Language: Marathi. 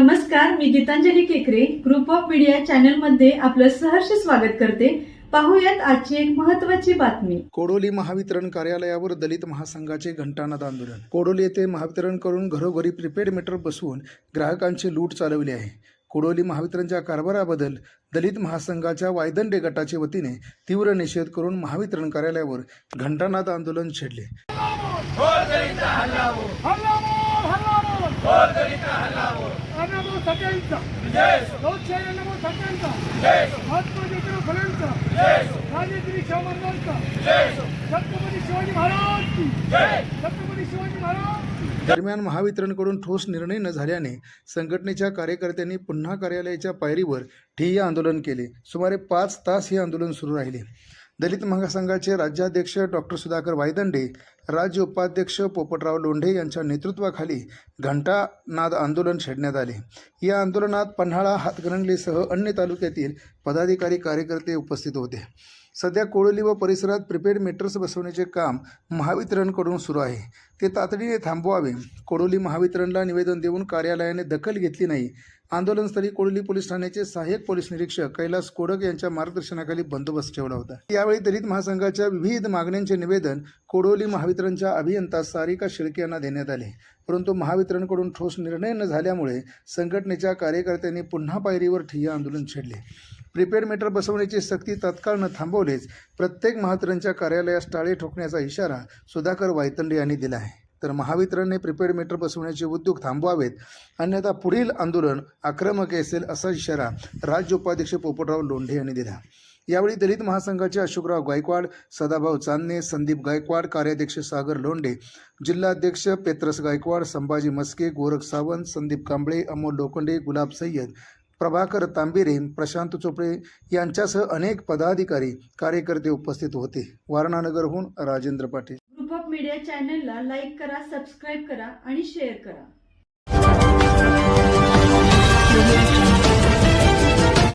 नमस्कार मी गीतांजली केकरे. ग्रुप ऑफ मीडिया चॅनलमध्ये आपलं सहर्ष स्वागत करते. पाहूयात आजची एक महत्वाची बातमी. कोडोली महावितरण कार्यालयावर दलित महासंघाचे घंटानाद आंदोलन. कोडोली येथे महावितरणकडून घरोघरी प्रीपेड मीटर बसवून ग्राहकांची लूट चालवली आहे. कोडोली महावितरणच्या कारभाराबद्दल दलित महासंघाच्या वायदंडे गटाच्या वतीने तीव्र निषेध करून महावितरण कार्यालयावर घंटानाद आंदोलन छेडले. अण्णाभाऊ साठेंचा लोकशाही अण्णाभाऊ साठेंचा महात्मा ज्योतिराव फुलेंचा. राजेश्री शिवमंदिरांचा छत्रपती शिवाजी महाराज की छत्रपती शिवाजी महाराज की. दरम्यान महावितरणकडून ठोस निर्णय न झाल्याने संघटनेच्या कार्यकर्त्यांनी पुन्हा कार्यालयाच्या पायरीवर ठिय्या आंदोलन केले. सुमारे पाच तास हे आंदोलन सुरू राहिले. दलित महासंघाचे राज्याध्यक्ष डॉक्टर सुधाकर वायदंडे राज्य उपाध्यक्ष पोपटराव लोंढे यांच्या नेतृत्वाखाली घंटानाद आंदोलन छेडण्यात आले. या आंदोलनात पन्हाळा हातकणंगलेसह अन्य तालुक्यातील पदाधिकारी कार्यकर्ते उपस्थित होते. सध्या कोळोली व परिसरात प्रिपेड मीटर्स बसवण्याचे काम महावितरणकडून सुरू आहे. ते तातडीने थांबवावे. कोडोली महावितरणला निवेदन देऊन कार्यालयाने दखल घेतली नाही. आंदोलनस्थळी कोडोली पोलीस ठाण्याचे सहाय्यक पोलीस निरीक्षक कैलास कोडक यांच्या मार्गदर्शनाखाली बंदोबस्त ठेवला होता. यावेळी दलित महासंघाच्या विविध मागण्यांचे निवेदन कोडोली महावितरणच्या अभियंता सारिका शिळके यांना देण्यात आले. परंतु महावितरणकडून ठोस निर्णय न झाल्यामुळे संघटनेच्या कार्यकर्त्यांनी पुन्हा पायरीवर ठिय्या आंदोलन छेडले. प्रीपेड मीटर बसवण्याची सक्ती तत्काळ न थांबवलेच. प्रत्येक महावितरणच्या कार्यालयास टाळे ठोकण्याचा इशारा सुधाकर वायतंडे यांनी दिला आहे. तर महावितरणने प्रीपेड मीटर बसवण्याचे उद्योग थांबवावेत अन्यथा पुढील आंदोलन आक्रमक असेल असा इशारा राज्य उपाध्यक्ष पोपटराव लोंढे यांनी दिला. यावेळी दलित महासंघाचे अशोकराव गायकवाड सदाभाऊ चांदणे संदीप गायकवाड कार्याध्यक्ष सागर लोंढे जिल्हाध्यक्ष पेत्रस गायकवाड संभाजी मस्के गोरख सावंत संदीप कांबळे अमोल लोखंडे गुलाब सय्यद प्रभाकर तांबिरे प्रशांत चोपडे यांच्यासह अनेक पदाधिकारी कार्यकर्ते उपस्थित होते. वारणानगरहून Rajendra Patil. Group of media चॅनलला लाईक करा सबस्क्राईब करा आणि शेअर करा.